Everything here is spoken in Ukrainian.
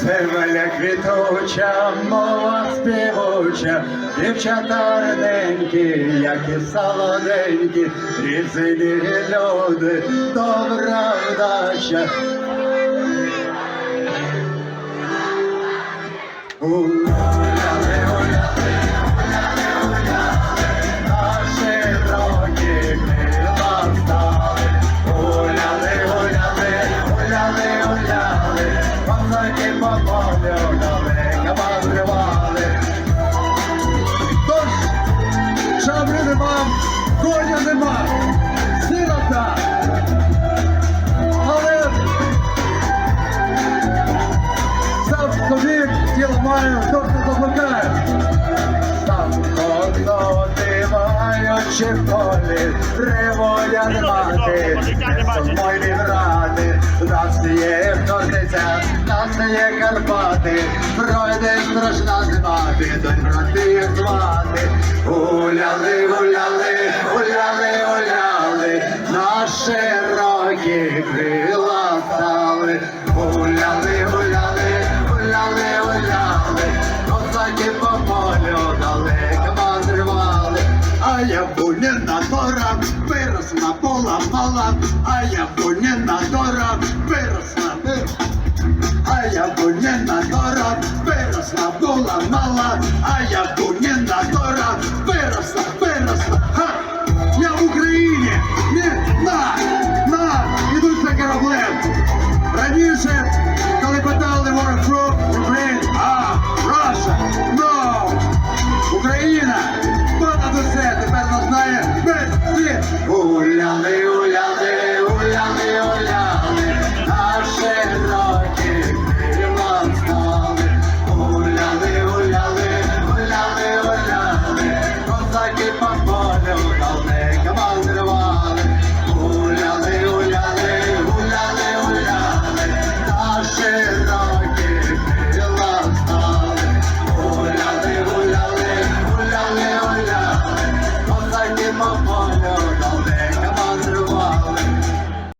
Земля квітуча, мова співуча, дівчата реденькі, як і солоденькі, різні люди, добра вдача. Гуляли, гуляли, маючи в полі, револя мати, мої відради. У нас є Хортиця, у нас є Карпати, пройде страшна зима, підуть брати звати. Гуляли, гуляли, гуляли, гуляли, на широкі крила стали. Гуляли, виросла була мала, а я бунина дора виросла, а я бунина дора виросла була мала, а я